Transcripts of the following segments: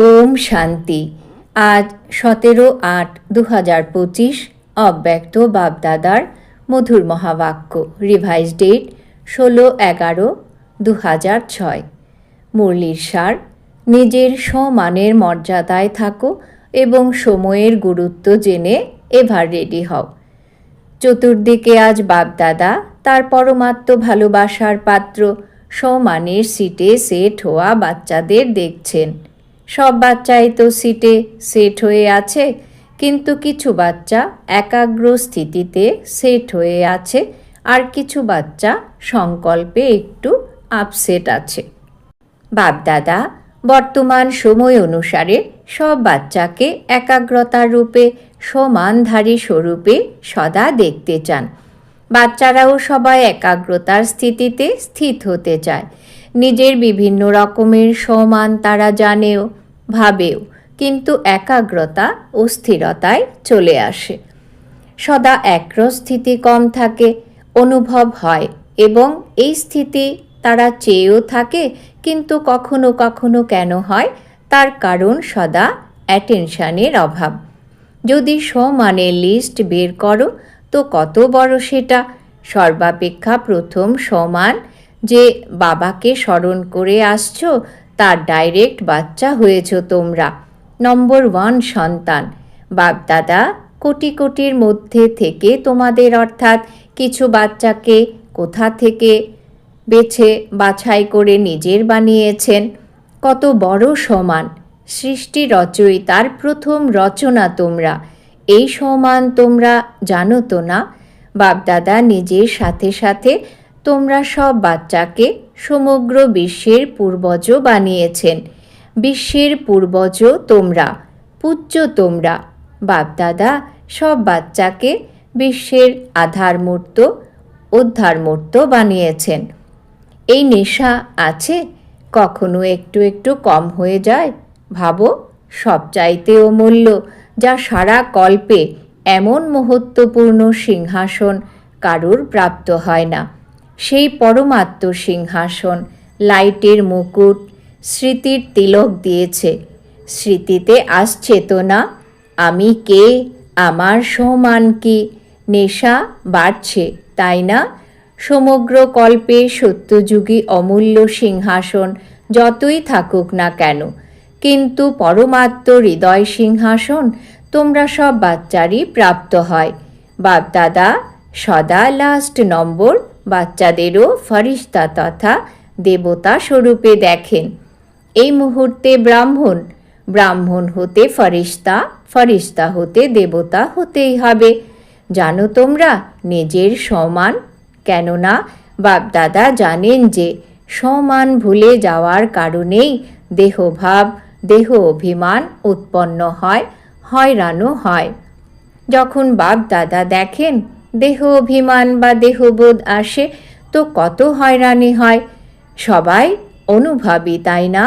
ওম শান্তি। আজ সতেরো আট দু হাজার পঁচিশ অব্যক্ত বাপদাদার মধুর মহাবাক্য রিভাইজ ডেট ষোলো এগারো দু হাজার ছয়। মুরলির সার, নিজের সমানের মর্যাদায় থাকো এবং সময়ের গুরুত্ব জেনে এভার রেডি হও। চতুর্দিকে আজ বাপদাদা তার পরমাত্ম ভালোবাসার পাত্র সমানের সিটে সেট হওয়া বাচ্চাদের দেখছেন। সব বাচ্চাই তো সিটে সেট হয়ে আছে, কিন্তু কিছু বাচ্চা একাগ্র স্থিতিতে সেট হয়ে আছে আর কিছু বাচ্চা সংকল্পে একটু আপসেট আছে। বাপদাদা বর্তমান সময় অনুসারে সব বাচ্চাকে একাগ্রতার রূপে সমানধারী স্বরূপে সদা দেখতে চান। বাচ্চারাও সবাই একাগ্রতার স্থিতিতে স্থিত হতে চায়। নিজের বিভিন্ন রকমের সমান তারা জানেও ভাবেও, কিন্তু একাগ্রতা ও স্থিরতায় চলে আসে। সদা একরস স্থিতি কম থাকে, অনুভব হয় এবং এই স্থিতি তারা চেয়েও থাকে, কিন্তু কখনো কখনো কেন হয়, তার কারণ সদা অ্যাটেনশানের অভাব। যদি সমানের লিস্ট বের করো, তো কত বড় সেটা? সর্বাপেক্ষা প্রথম সমান যে বাবাকে স্মরণ করে আসছো তার ডাইরেক্ট বাচ্চা হয়েছ তোমরা। নম্বর ওয়ান সন্তান। বাপদাদা, কোটি কোটির মধ্যে থেকে তোমাদের অর্থাৎ কিছু বাচ্চাকে কোথা থেকে বেছে বাছাই করে নিজের বানিয়েছেন? কত বড় সমান। সৃষ্টি রচয়িতার প্রথম রচনা তোমরা। এই সমান তোমরা জানো তো না? বাপদাদা নিজের সাথে সাথে তোমরা সব বাচ্চাকে সমগ্র বিশ্বের পূর্বজ বানিয়েছেন। বিশ্বের পূর্বজ তোমরা পূজ্য তোমরা, বাপদাদা সব বাচ্চাকে বিশ্বের আধারমূর্ত উদ্ধারমূর্ত বানিয়েছেন। এই নেশা আছে? কখনো একটু একটু কম হয়ে যায়? ভাবো সবচাইতে অমূল্য যা সারা কল্পে এমন মহত্বপূর্ণ সিংহাসন কারুর প্রাপ্ত হয় না। সেই পরমাত্ম সিংহাসন, লাইটের মুকুট, স্মৃতির তিলক দিয়েছে। স্মৃতিতে আসছে তো না, আমি কে, আমার সমান কি? নেশা বাড়ছে, তাই না? সমগ্র কল্পে সত্যযুগী অমূল্য সিংহাসন, যতই থাকুক না কেন। কিন্তু পরমাত্ম হৃদয় সিংহাসন, তোমরা সব বাচ্চারই প্রাপ্ত হয়। বাপদাদা, সদা লাস্ট নম্বর। বাচ্চাদেরও ফরিস্তা তথা দেবতা স্বরূপে দেখেন। এই মুহূর্তে ব্রাহ্মণ ব্রাহ্মণ হতে ফরিস্তা ফরিস্তা হতে দেবতা হতেই হবে। জানো তোমরা, নিজের সমান, কেননা বাপদাদা জানেন যে সমান ভুলে যাওয়ার কারণেই দেহভাব, দেহ অভিমান উৎপন্ন হয় হয়রানো হয়। যখন বাপ দাদা দেখেন দেহ অভিমান বা দেহবোধ আসে, তো কত হয়রানি হয়? সবাই অনুভাবী তাই না?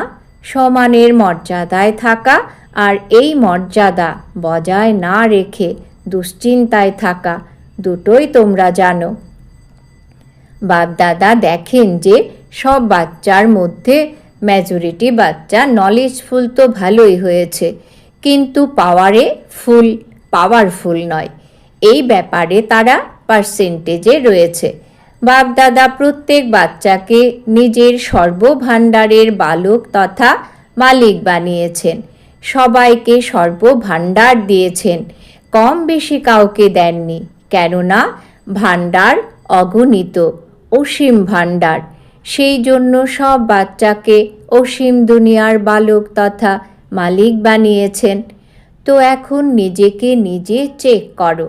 সমানের মর্যাদায় থাকা আর এই মর্যাদা বজায় না রেখে দুশ্চিন্তায় থাকা, দুটোই তোমরা জানো। বাপদাদা দেখেন যে সব বাচ্চার মধ্যে মেজরিটি বাচ্চা নলেজফুল তো ভালোই হয়েছে, কিন্তু পাওয়ারে ফুল পাওয়ারফুল নয়। এই ব্যাপারে তারা পার্সেন্টেজে রয়েছে। বাপদাদা প্রত্যেক বাচ্চাকে নিজের সর্বভাণ্ডারের বালক তথা মালিক বানিয়েছেন। সবাইকে সর্বভাণ্ডার দিয়েছেন। কম বেশি কাউকে দেননি, কেননা ভাণ্ডার অগণিত, অসীম ভাণ্ডার। সেই জন্য সব বাচ্চাকে অসীম দুনিয়ার বালক তথা মালিক বানিয়েছেন। তো এখন নিজেকে নিজে চেক করো।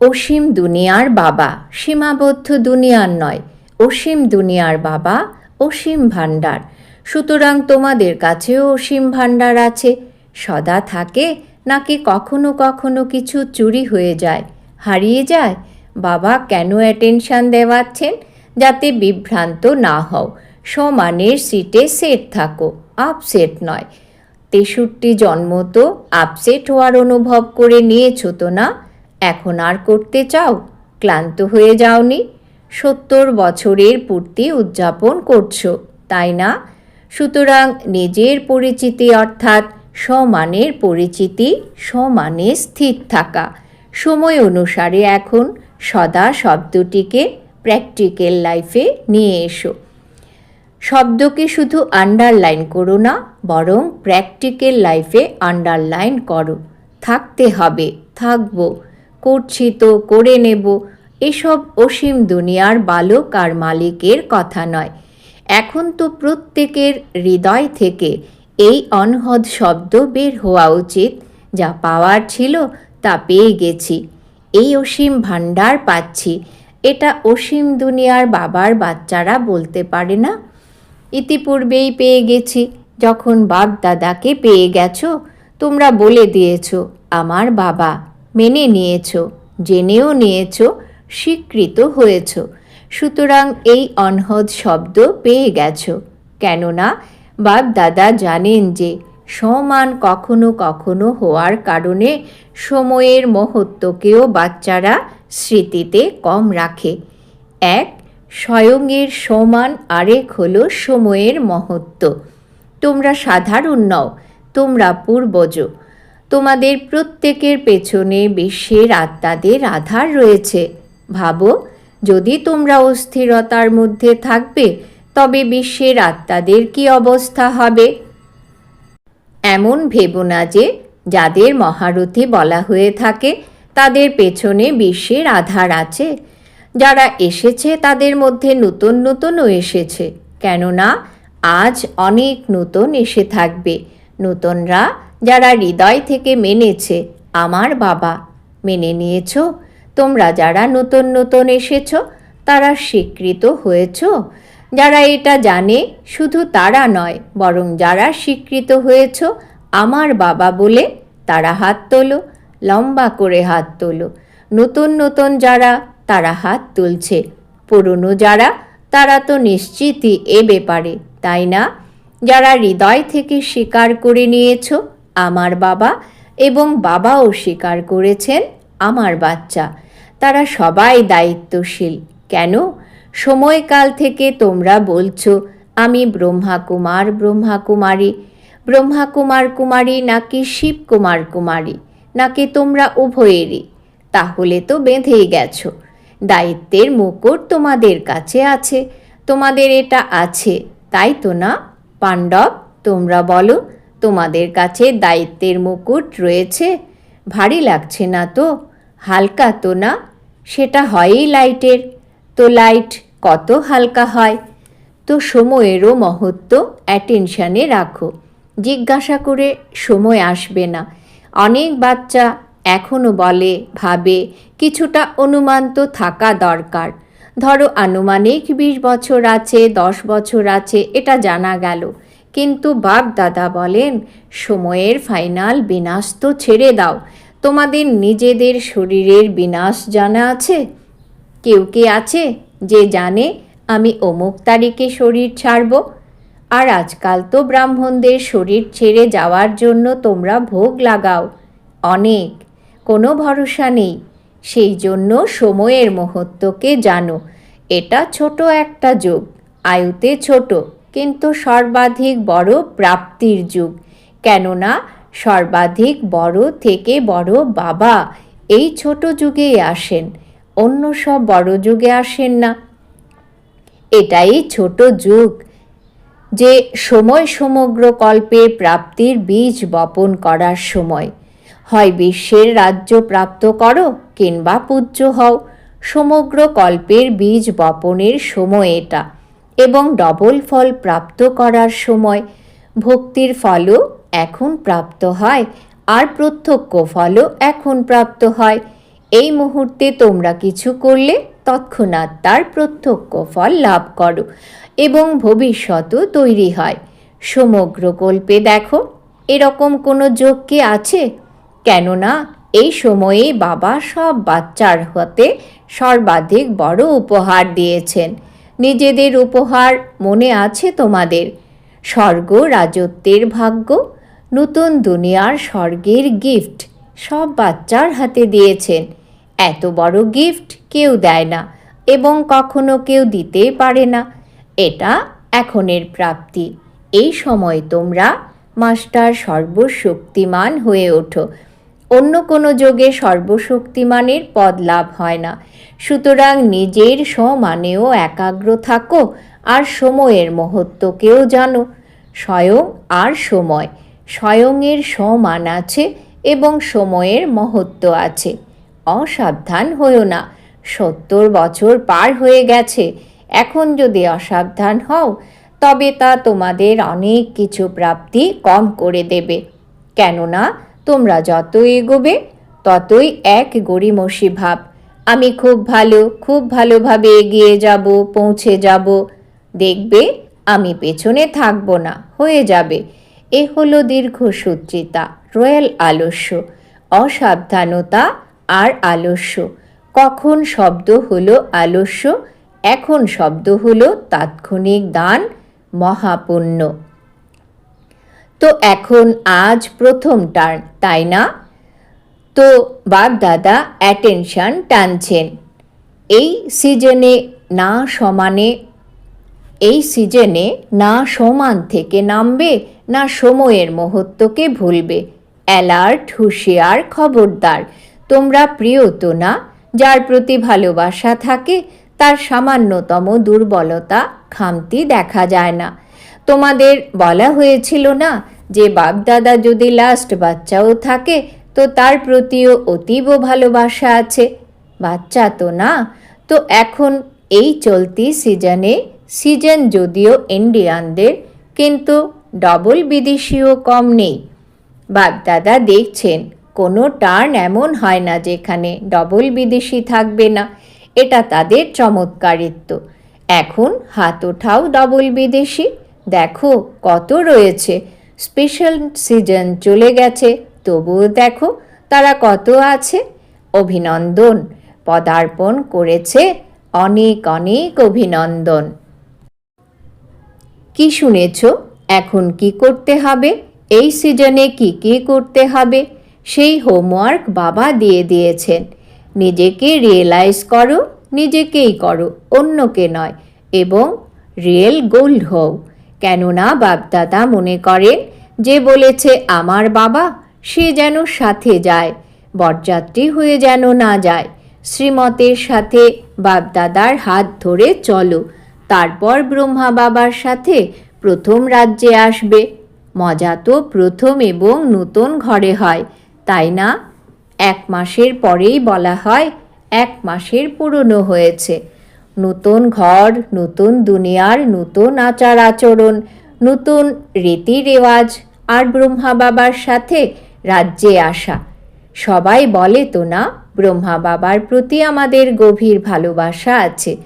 অসীম দুনিয়ার বাবা, সীমাবদ্ধ দুনিয়ার নয়, অসীম দুনিয়ার বাবা, অসীম ভাণ্ডার। সুতরাং তোমাদের কাছেও অসীম ভাণ্ডার আছে, সদা থাকে নাকি কখনো কখনো কিছু চুরি হয়ে যায়, হারিয়ে যায়? বাবা, কেন অ্যাটেনশান দেওয়াচ্ছেন? যাতে বিভ্রান্ত না হও, সমানের সিটে সেট থাকো আপসেট নয়। তেষট্টি জন্ম তো আপসেট হওয়ার অনুভব করে নিয়েছো তো না? এখন আর করতে চাও? ক্লান্ত হয়ে যাওনি? সত্তর বছরের পূর্তি উদযাপন করছ, তাই না? সুতরাং নিজের পরিচিতি অর্থাৎ সমানের পরিচিতি সমানে স্থির থাকা। সময় অনুসারে এখন সদা শব্দটিকে প্র্যাকটিক্যাল লাইফে নিয়ে এসো। শব্দকে শুধু আন্ডারলাইন করো না, বরং প্র্যাকটিক্যাল লাইফে আন্ডারলাইন করো। থাকতে হবে, থাকব। করছি তো করে নেব। এসব অসীম দুনিয়ার বালক আর মালিকের কথা নয়। এখন তো প্রত্যেকের হৃদয় থেকে এই অনহদ শব্দ বের হওয়া উচিত, যা পাওয়ার ছিল তা পেয়ে গেছি। এই অসীম ভাণ্ডার পাচ্ছি। এটা অসীম দুনিয়ার বাবার বাচ্চারা বলতে পারে না? ইতিপূর্বেই পেয়ে গেছি। যখন বাপ দাদাকে পেয়ে গেছো, তোমরা বলে দিয়েছ, আমার বাবা মেনে নিয়েছো, জেনেও নিয়েছো, স্বীকৃত হয়েছ। সুতরাং এই অনহদ শব্দ পেয়ে গেছো। কেননা বাপ দাদা জানেন যে সমান কখনো কখনো হওয়ার কারণে সময়ের মহত্বকেও বাচ্চারা স্মৃতিতে কম রাখে। এক, স্বয়ংয়ের সমান আরেক হলো সময়ের মহত্ব। তোমরা সাধারণ নও, তোমরা পূর্বজ। তোমাদের প্রত্যেকের পেছনে বিশ্বের আত্মাদের আধার রয়েছে। ভাবো, যদি তোমরা অস্থিরতার মধ্যে থাকবে, তবে বিশ্বের আত্মাদের কি অবস্থা হবে? এমন ভেব না যে, যাদের মহারথী বলা হয়ে থাকে, তাদের পেছনে বিশ্বের আধার আছে। যারা এসেছে, তাদের মধ্যে নতুন নতুনও এসেছে। কেননা, আজ অনেক নতুন এসে থাকবে। নতুনরা যারা হৃদয় থেকে মেনেছে আমার বাবা, মেনে নিয়েছ। তোমরা যারা নতুন নতুন এসেছ, তারা স্বীকৃত হয়েছ। যারা এটা জানে, শুধু তারা নয়, বরং যারা স্বীকৃত হয়েছ, আমার বাবা বলে তারা হাত তোলো, লম্বা করে হাত তোলো। নতুন নতুন যারা, তারা হাত তুলছে। পুরনো যারা, তারা তো নিশ্চিতই এ ব্যাপারে, তাই না? যারা হৃদয় থেকে স্বীকার করে নিয়েছ আমার বাবা এবং বাবাও স্বীকার করেছেন আমার বাচ্চা। তারা সবাই দায়িত্বশীল। কেন? সময়কাল থেকে তোমরা বলছো, আমি ব্রহ্মা কুমার ব্রহ্মা কুমারী নাকি শিব কুমার কুমারী? নাকি তোমরা উভয়েরই? তাহলে তো বেঁধেই গেছো। দায়িত্বের মুকুট তোমাদের কাছে আছে। তোমাদের এটা আছে, তাই তো না? পাণ্ডব, তোমরা বলো। তোমাদের কাছে দায়িত্বের মুকুট রয়েছে? ভারী লাগছে না তো? হালকা তো না? সেটা হয়ই লাইটের। তো লাইট কত হালকা হয়? তো সময়েরও মহত্ব অ্যাটেনশানে রাখো। জিজ্ঞাসা করে সময় আসবে না। অনেক বাচ্চা এখনও বলে, ভাবে, কিছুটা অনুমান তো থাকা দরকার। ধরো আনুমানিক বিশ বছর আছে, দশ বছর আছে, এটা জানা গেল। কিন্তু বাপ দাদা বলেন, সময়ের ফাইনাল বিনাশ তো ছেড়ে দাও। তোমাদের নিজেদের শরীরের বিনাশ জানা আছে? কেউ কে আছে যে জানে, আমি অমুক তারিখে শরীর ছাড়ব? আর আজকাল তো ব্রাহ্মণদের শরীর ছেড়ে যাওয়ার জন্য তোমরা ভোগ লাগাও। অনেক। কোনো ভরসা নেই। সেই জন্য সময়ের মহত্বকে জানো। এটা ছোট একটা যুগ। আয়ুতে ছোট। কিন্তু সর্বাধিক বড় প্রাপ্তির যুগ। কেননা সর্বাধিক বড় থেকে বড় বাবা এই ছোট যুগেই আসেন, অন্য সব বড় যুগে আসেন না। এটাই ছোট যুগ, যে সময় সমগ্র কল্পের প্রাপ্তির বীজ বপন করার সময়। হয় বিশ্বের রাজ্য প্রাপ্ত করো কিংবা পূজ্য হও, সমগ্র কল্পের বীজ বপনের সময় এটা। এবং ডবল ফল প্রাপ্ত করার সময় ভক্তির ফলও এখন প্রাপ্ত হয় আর প্রত্যক্ষ ফলও এখন প্রাপ্ত হয়। এই মুহূর্তে তোমরা কিছু করলে তৎক্ষণাৎ তার প্রত্যক্ষ ফল লাভ করো এবং ভবিষ্যতও তৈরি হয়। সমগ্র কল্পে দেখো, এরকম কোনো যোগ কি আছে? কেননা এই সময়ে বাবা সব বাচ্চার হতে সর্বাধিক বড় উপহার দিয়েছেন। নিজেদের উপহার মনে আছে তোমাদের। স্বর্গ রাজত্বের ভাগ্য, নতুন দুনিয়ার স্বর্গের গিফট সব বাচ্চার হাতে দিয়েছেন। এত বড় গিফট কেউ দেয় না এবং কখনো কেউ দিতেই পারে না। এটা এখনের প্রাপ্তি। এই সময় তোমরা মাস্টার সর্বশক্তিমান হয়ে ওঠো। অন্য কোনো যোগে সর্বশক্তিমানের পদ লাভ হয় না। সুতরাং নিজের সমানেও একাগ্র থাকো আর সময়ের মহত্বকেও জানো। স্বয়ং আর সময়, স্বয়ংয়ের সমান আছে এবং সময়ের মহত্ব আছে। অসাবধান হয়েও না, সত্তর বছর পার হয়ে গেছে। এখন যদি অসাবধান হও, তবে তা তোমাদের অনেক কিছু প্রাপ্তি কম করে দেবে। কেননা তোমরা যত এগোবে, ততই এক গড়িমসি ভাব। আমি খুব ভালো, খুব ভালোভাবে এগিয়ে যাব, পৌঁছে যাব। দেখবে, আমি পেছনে থাকব না, হয়ে যাবে। এ হলো দীর্ঘসূত্রিতা, রয়্যাল আলস্য। অসাবধানতা আর আলস্য। কখন শব্দ হলো আলস্য, এখন শব্দ হলো তাৎক্ষণিক দান, মহাপুণ্য। তো এখন আজ প্রথম টার্ন তাই না? তো বাগদাদা অ্যাটেনশন টানছেন। এই সিজনে না সমানে, এই সিজনে না সমান থেকে নামবে, না সময়ের মহত্বকে ভুলবে। অ্যালার্ট হুঁশিয়ার, খবরদার। তোমরা প্রিয়ত না, যার প্রতি ভালোবাসা থাকে, তার সামান্যতম দুর্বলতা খামতি দেখা যায় না। তোমাদের বলা হয়েছিল না যে বাপদাদা যদি লাস্ট বাচ্চাও থাকে, তো তার প্রতিও অতীব ভালোবাসা আছে। বাচ্চা তো না। তো এখন এই চলতি সিজনে সিজন যদিও ইন্ডিয়ানদের কিন্তু ডবল বিদেশিও কম নেই। বাগদাদা দেখছেন, কোনো টার্ন এমন হয় না যেখানে ডবল বিদেশি থাকবে না। এটা তাদের চমৎকারিত্ব। এখন হাত ওঠাও ডবল বিদেশি। দেখো কত রয়েছে। স্পেশাল সিজন চলে গেছে, তবুও দেখো তারা কত আছে। অভিনন্দন, পদার্পণ করেছে অনেক অনেক অভিনন্দন। কি শুনেছ? এখন কি করতে হবে? এই সিজনে কি কি করতে হবে? সেই হোমওয়ার্ক বাবা দিয়ে দিয়েছেন। নিজেকে রিয়েলাইজ করো, নিজেকেই করো, অন্যকে নয়, এবং রিয়েল গোল্ড হও। কেননা বাপদাদা মনে করেন, যে বলেছে আমার বাবা, সে যেন সাথে যায়, বরযাত্রী হয়ে যেন না যায়। শ্রীমতের সাথে বাপদাদার হাত ধরে চলো, তারপর ব্রহ্মা বাবার সাথে প্রথম রাজ্যে আসবে। মজা তো প্রথম এবং নতুন ঘরে হয়, তাই না? এক মাসের পরেই বলা হয়, এক মাসের পুরনো হয়েছে। নতুন ঘর, নতুন দুনিয়ার, নতুন আচার আচরণ, নতুন রীতি রেওয়াজ আর ব্রহ্মা বাবার সাথে রাজ্যে আসা। সবাই বলে, তো না, ব্রহ্মা বাবার প্রতি আমাদের গভীর ভালোবাসা আছে।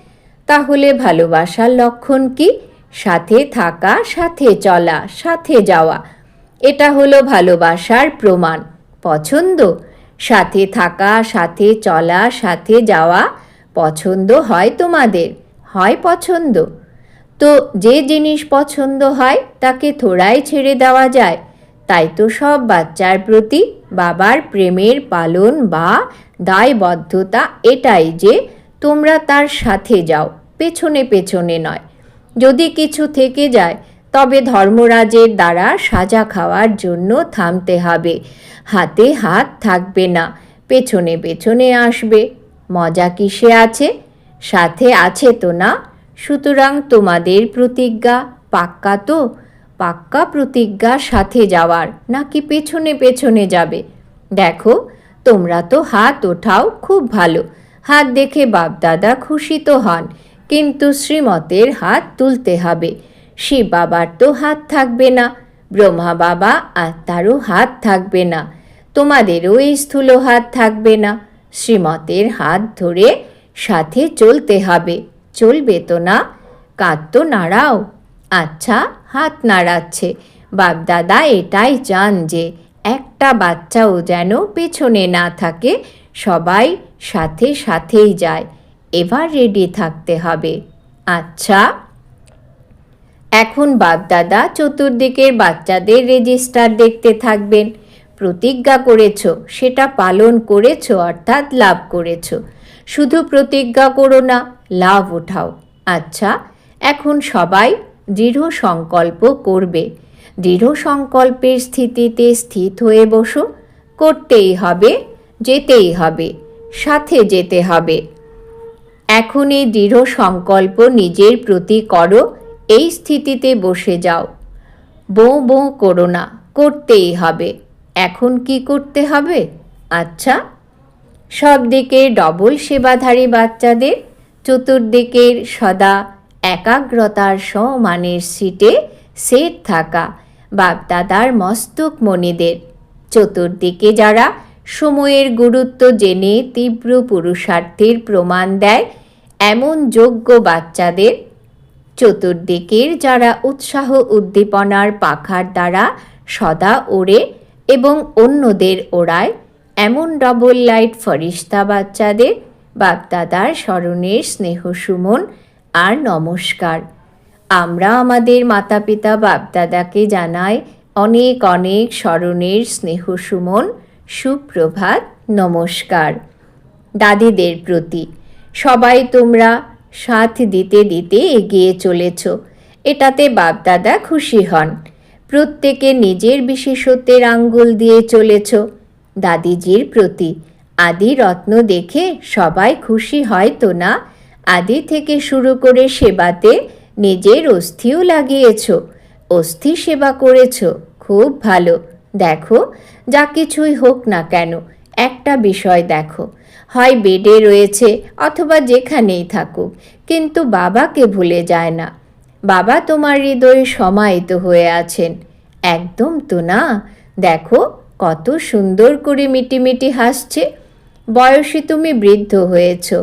তাহলে ভালোবাসার লক্ষণ কি? সাথে থাকা, সাথে চলা, সাথে যাওয়া। এটা হলো ভালোবাসার প্রমাণ। পছন্দ? সাথে থাকা, সাথে চলা, সাথে যাওয়া পছন্দ হয় তোমাদের, হয় পছন্দ। তো যে জিনিস পছন্দ হয় তাকে থোড়াই ছেড়ে দেওয়া যায়। তাই তো সব বাচ্চার প্রতি বাবার প্রেমের পালন বা দায়বদ্ধতা এটাই যে তোমরা তার সাথে যাও, পেছনে পেছনে নয়। যদি কিছু থেকে যায়, তবে ধর্মরাজের দ্বারা সাজা খাওয়ার জন্য থামতে হবে। হাতে হাত থাকবে না, পেছনে পেছনে আসবে। মজা কিসে আছে? সাথে আছে তো না? সুতরাং তোমাদের প্রতিজ্ঞা পাক্কা তো? পাক্কা প্রতিজ্ঞা সাথে যাওয়ার নাকি পেছনে পেছনে যাবে? দেখো, তোমরা তো হাত ওঠাও খুব ভালো। হাত দেখে বাপদাদা খুশি তো হন, কিন্তু শ্রীমতের হাত তুলতে হবে। শিব বাবার তো হাত থাকবে না, ব্রহ্মা বাবা আর তারও হাত থাকবে না। তোমাদেরও এই স্থূল হাত থাকবে না। শ্রীমতের হাত ধরে সাথে চলতে হবে। চলবে তো না? কাঁদ তো নাড়াও আচ্ছা হাত নাড়াচ্ছে। বাপদাদা এটাই চান যে একটা বাচ্চাও যেন পেছনে না থাকে, সবাই সাথে সাথেই যায়। এবার রেডি থাকতে হবে। আচ্ছা। এখন বাপদাদা চতুর্দিকের বাচ্চাদের রেজিস্টার দেখতে থাকবেন। প্রতিজ্ঞা করেছ, সেটা পালন করেছ, অর্থাৎ লাভ করেছ। শুধু প্রতিজ্ঞা করো না, লাভ ওঠাও আচ্ছা এখন সবাই দৃঢ় সংকল্প করবে। দৃঢ় সংকল্পের স্থিতিতে স্থিত হয়ে বসো। করতেই হবে, যেতেই হবে, সাথে যেতে হবে। এখন এই দৃঢ় সংকল্প নিজের প্রতি করো, এই স্থিতিতে বসে যাও। বো বো করো না, করতেই হবে। এখন কি করতে হবে? আচ্ছা সব দিকে ডবল সেবাধারী বাচ্চাদের, চতুর্দিকের সদা একাগ্রতার সমানের সিটে সেট থাকা বাপদাদার মস্তক মণিদের। চতুর্দিকে যারা সময়ের গুরুত্ব জেনে তীব্র পুরুষার্থের প্রমাণ দেয়, এমন যোগ্য বাচ্চাদের। চতুর্দিকের যারা উৎসাহ উদ্দীপনার পাখার দ্বারা সদা ওড়ে এবং অন্যদের ওড়ায় এমন ডবল লাইট ফরিস্তা বাচ্চাদের, বাপদাদার স্মরণের স্নেহ সুমন আর নমস্কার। আমরা আমাদের মাতা পিতা বাপদাদাকে জানাই অনেক অনেক স্মরণের স্নেহ সুমন, সুপ্রভাত নমস্কার। দাদিদের প্রতি, সবাই তোমরা সাথ দিতে দিতে এগিয়ে চলেছ। এটাতে বাপদাদা খুশি হন। প্রত্যেকে নিজের বিশেষত্বের আঙ্গুল দিয়ে চলেছ। দাদিজির প্রতি আদি রত্ন দেখে সবাই খুশি হয় তো না? আদি থেকে শুরু করে সেবাতে নিজের অস্থিও লাগিয়েছ। অস্থি সেবা করেছ, খুব ভালো। দেখো, যা কিছুই হোক না কেন, একটা বিষয় দেখো। হয় বেডে রয়েছে অথবা যেখানেই থাকুক, কিন্তু বাবাকে ভুলে যায় না। বাবা তোমার হৃদয়ে সমাহিত হয়ে আছেন। একদম তো না? দেখো, কত সুন্দর করে মিটিমিটি হাসছে। বয়সে তুমি বৃদ্ধ হয়েছ।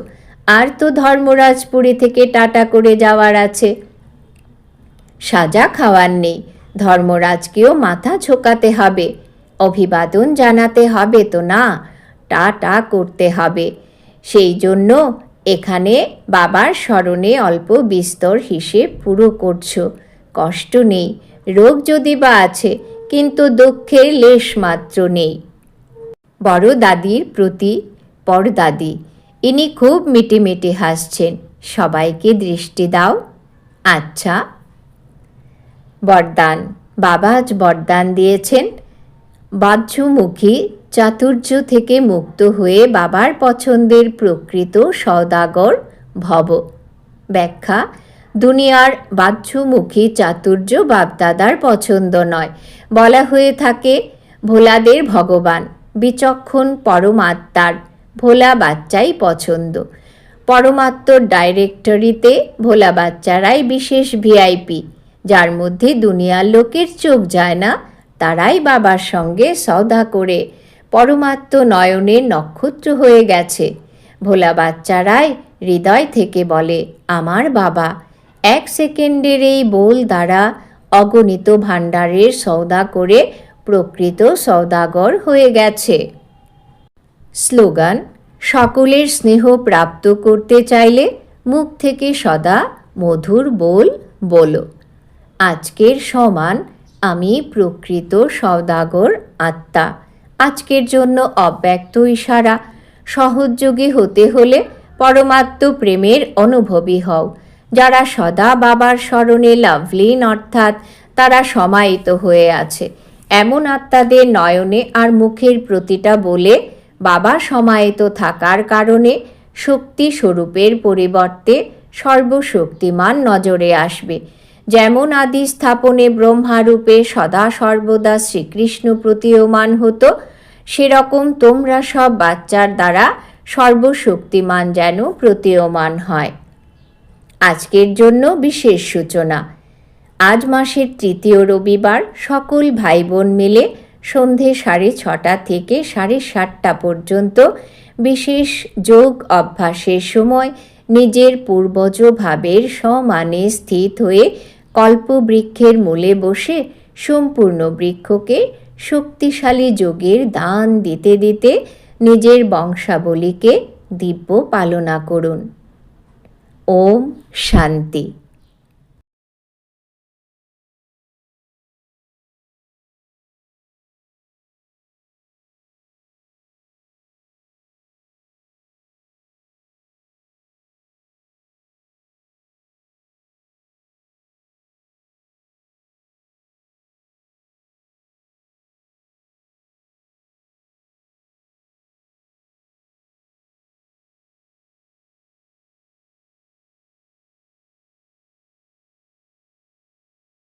আর তো ধর্মরাজপুরী থেকে টাটা করে যাওয়ার আছে। সাজা খাওয়ার নেই। ধর্মরাজকেও মাথা ঝোকাতে হবে। অভিবাদন জানাতে হবে তো না? টা করতে হবে। সেই জন্য এখানে বাবার স্মরণে অল্প বিস্তর হিসেব পুরো করছ। কষ্ট নেই, রোগ যদি বা আছে, কিন্তু দুঃখের লেশ মাত্র নেই। বড় দাদির প্রতি পরদাদি, ইনি খুব মিটিমিটি হাসছেন। সবাইকে দৃষ্টি দাও। আচ্ছা। বরদান, বাবা আজ বরদান দিয়েছেন। বাহ্যমুখী চাতুর্য থেকে মুক্ত হয়ে বাবার পছন্দের প্রকৃত সওদাগর ভব। ব্যাখ্যা, দুনিয়ার বাহ্যমুখী চাতুর্য বাপদাদার পছন্দ নয়। বলা হয়ে থাকে, ভোলাদের ভগবান, বিচক্ষণ পরমাত্মার ভোলা বাচ্চাই পছন্দ। পরমাত্মর ডাইরেক্টরিতে ভোলা বাচ্চারাই বিশেষ ভিআইপি, যার মধ্যে দুনিয়ার লোকের চোখ যায় না, তারাই বাবার সঙ্গে সওদা করে পরমাত্ম নয়নের নক্ষত্র হয়ে গেছে। ভোলা বাচ্চারাই হৃদয় থেকে বলে, আমার বাবা, এক সেকেন্ডের এই বোল দ্বারা অগণিত ভাণ্ডারের সৌদা করে প্রকৃত সৌদাগর হয়ে গেছে। স্লোগান, সকলের স্নেহ প্রাপ্ত করতে চাইলে মুখ থেকে সদা মধুর বোল বলো। আজকের সমান, আমি প্রকৃত সওদাগর আত্মা। আজকের জন্য অব্যক্ত ইশারা। সহযোগী হতে হলে পরমাত্ম প্রেমের অনুভবী হও। যারা সদা বাবার স্মরণে লাভলিন, অর্থাৎ তারা সমাহিত হয়ে আছে। এমন আত্মাদের নয়নে আর মুখের প্রতিটা বলে বাবা সমাহিত থাকার কারণে শক্তি স্বরূপের পরিবর্তে সর্বশক্তিমান নজরে আসবে। যেমন আদি স্থাপনে ব্রহ্মারূপে সদা সর্বদা শ্রীকৃষ্ণ প্রতীয়মান হতো, সেরকম তোমরা সব বাচ্চার দ্বারা সর্বশক্তিমান যেন প্রতীয়মান হয়। আজকের জন্য বিশেষ সূচনা। আজ মাসের তৃতীয় রবিবার সকল ভাই বোন মিলে সন্ধে সাড়ে ছটা থেকে সাড়ে সাতটা পর্যন্ত বিশেষ যোগ অভ্যাসের সময় নিজের পূর্বজ ভাবের সমানে স্থিত হয়ে কল্পবৃক্ষের মূলে বসে সম্পূর্ণ বৃক্ষকে শক্তিশালী যোগের দান দিতে দিতে নিজের বংশাবলীকে দিব্য পালনা করুন। ওম শান্তি।